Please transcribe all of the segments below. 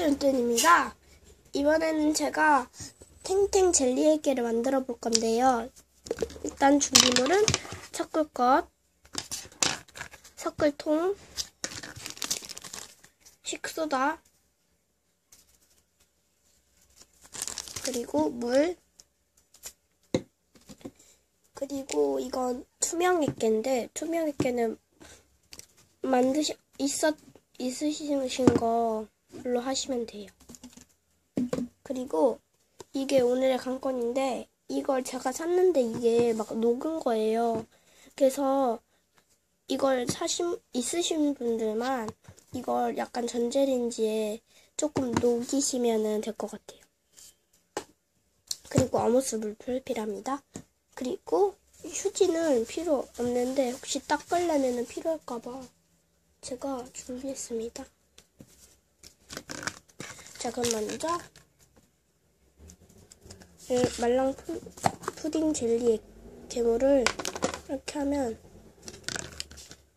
윤뜬입니다. 이번에는 제가 탱탱 젤리에게를 만들어 볼 건데요. 일단 준비물은 섞을 것, 섞을 통, 식소다, 그리고 물, 그리고 이건 투명 액계인데 투명 액계는 만드시 있었 있으신 거 로 하시면 돼요. 그리고 이게 오늘의 관건인데 이걸 제가 샀는데 이게 막 녹은 거예요. 그래서 이걸 사신 있으신 분들만 이걸 약간 전자레인지에 조금 녹이시면 될것 같아요. 그리고 아모스 물풀 필요합니다. 그리고 휴지는 필요 없는데 혹시 닦으려면 필요할까봐 제가 준비했습니다. 자 그럼 먼저 말랑 푸, 푸딩 젤리 괴물을 이렇게 하면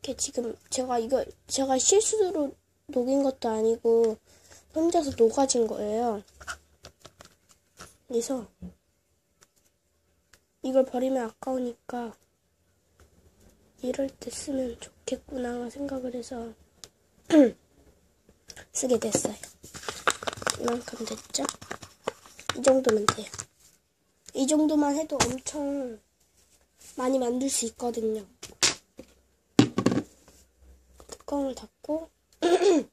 이렇게 지금 제가 이거 제가 실수로 녹인 것도 아니고 혼자서 녹아진 거예요. 그래서 이걸 버리면 아까우니까 이럴 때 쓰면 좋겠구나 생각을 해서 쓰게 됐어요. 이만큼 됐죠? 이 정도면 돼요. 이 정도만 해도 엄청 많이 만들 수 있거든요. 뚜껑을 닫고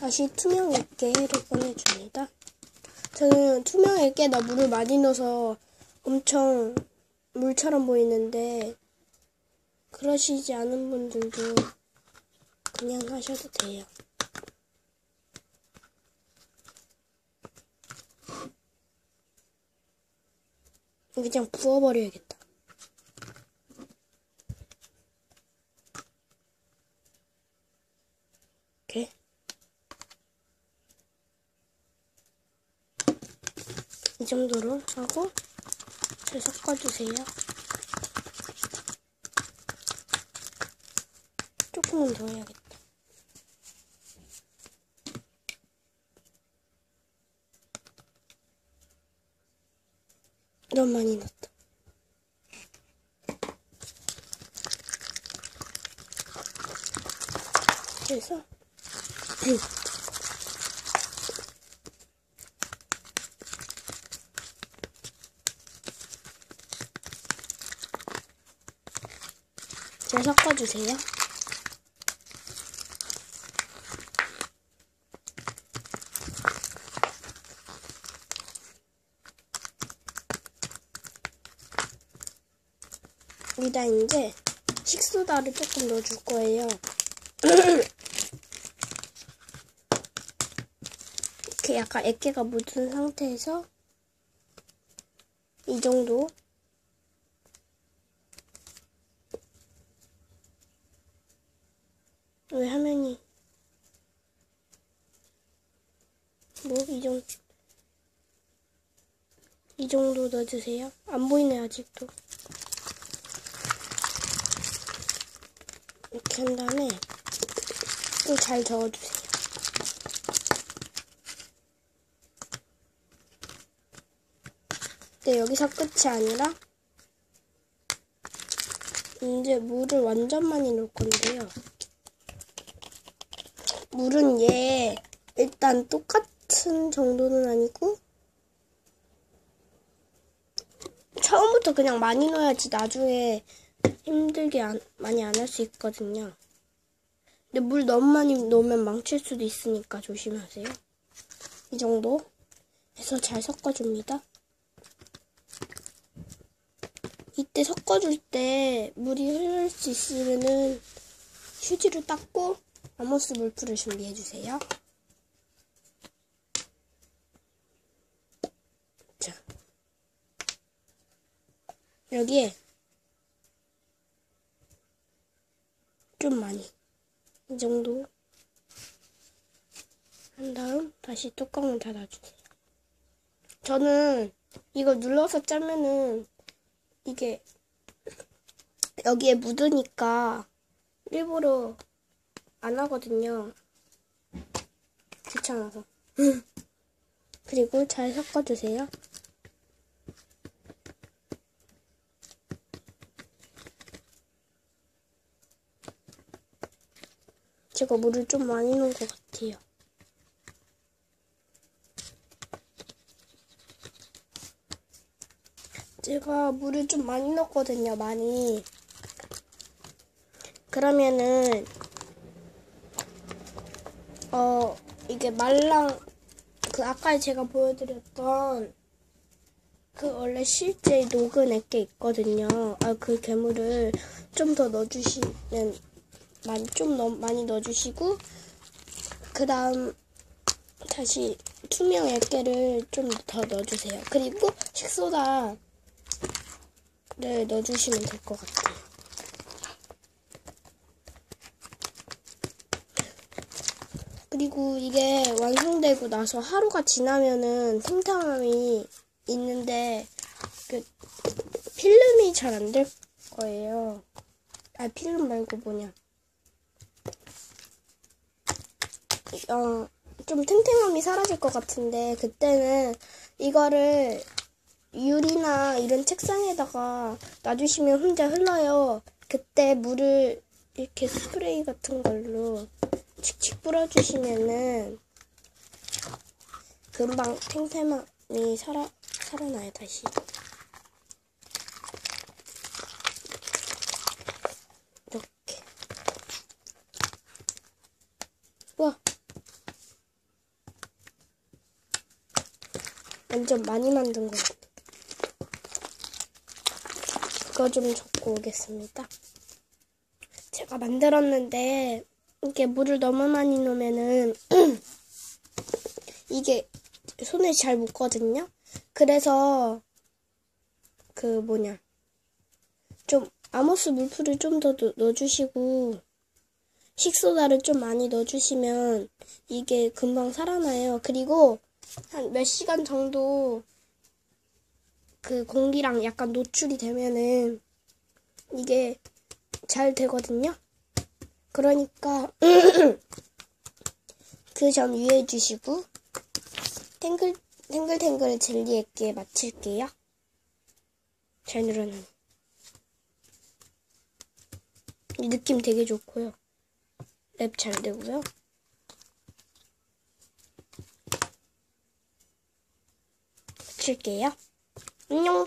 다시 투명 액계를 꺼내줍니다. 저는 투명 액계에다 물을 많이 넣어서 엄청 물처럼 보이는데 그러시지 않은 분들도 그냥 하셔도 돼요. 그냥 부어버려야겠다. 이렇게. 이 정도로 하고 잘 섞어주세요. 조금은 더 해야겠다. 너무 많이 넣었다. 그래서 잘 섞어주세요. 여기다 이제 식소다를 조금 넣어줄 거예요. 이렇게 약간 액계가 묻은 상태에서 이 정도 왜 화면이 뭐 이 정도 이 정도 넣어주세요. 안 보이네 아직도. 이렇게 한 다음에 또 잘 저어주세요. 네, 여기서 끝이 아니라 이제 물을 완전 많이 넣을 건데요. 물은 얘 일단 똑같은 정도는 아니고 처음부터 그냥 많이 넣어야지 나중에 힘들게 안, 많이 안 할 수 있거든요. 근데 물 너무 많이 넣으면 망칠 수도 있으니까 조심하세요. 이 정도 해서 잘 섞어줍니다. 이때 섞어줄 때 물이 흐를 수 있으면은 휴지로 닦고 아모스 물풀을 준비해주세요. 자, 여기에 좀 많이 이 정도 한 다음 다시 뚜껑을 닫아주세요. 저는 이거 눌러서 짜면은 이게 여기에 묻으니까 일부러 안 하거든요. 귀찮아서. 그리고 잘 섞어주세요. 제가 물을 좀 많이 넣은 것 같아요. 제가 물을 좀 많이 넣었거든요, 많이. 그러면은, 어, 이게 말랑, 그 아까 제가 보여드렸던 그 원래 실제 녹은 애게 있거든요. 아, 그 괴물을 좀 더 넣어주시면, 많이, 좀더 많이 넣어주시고, 그 다음, 다시 투명 액계를 좀 더 넣어주세요. 그리고 식소다를 넣어주시면 될 것 같아요. 그리고 이게 완성되고 나서 하루가 지나면은 탱탱함이 있는데 그 필름이 잘 안 될 거예요. 아 필름 말고 뭐냐. 어, 좀 탱탱함이 사라질 것 같은데 그때는 이거를 유리나 이런 책상에다가 놔주시면 혼자 흘러요. 그때 물을 이렇게 스프레이 같은 걸로 칙칙 뿌려주시면은 금방 탱탱함이 살아, 살아나요, 다시. 이렇게. 와. 완전 많이 만든 것 같아. 그거 좀 적고 오겠습니다. 제가 만들었는데 이게 물을 너무 많이 넣으면은 이게 손에 잘 묻거든요. 그래서 그 뭐냐 좀 아모스 물풀을 좀 더 넣어주시고 식소다를 좀 많이 넣어주시면 이게 금방 살아나요. 그리고 한 몇 시간 정도 그 공기랑 약간 노출이 되면은 이게 잘 되거든요. 그러니까 그 점 유의해 주시고 탱글 탱글탱글 젤리에게 맞출게요. 잘. 이 느낌 되게 좋고요. 랩 잘 되고요. 맞출게요. 안녕.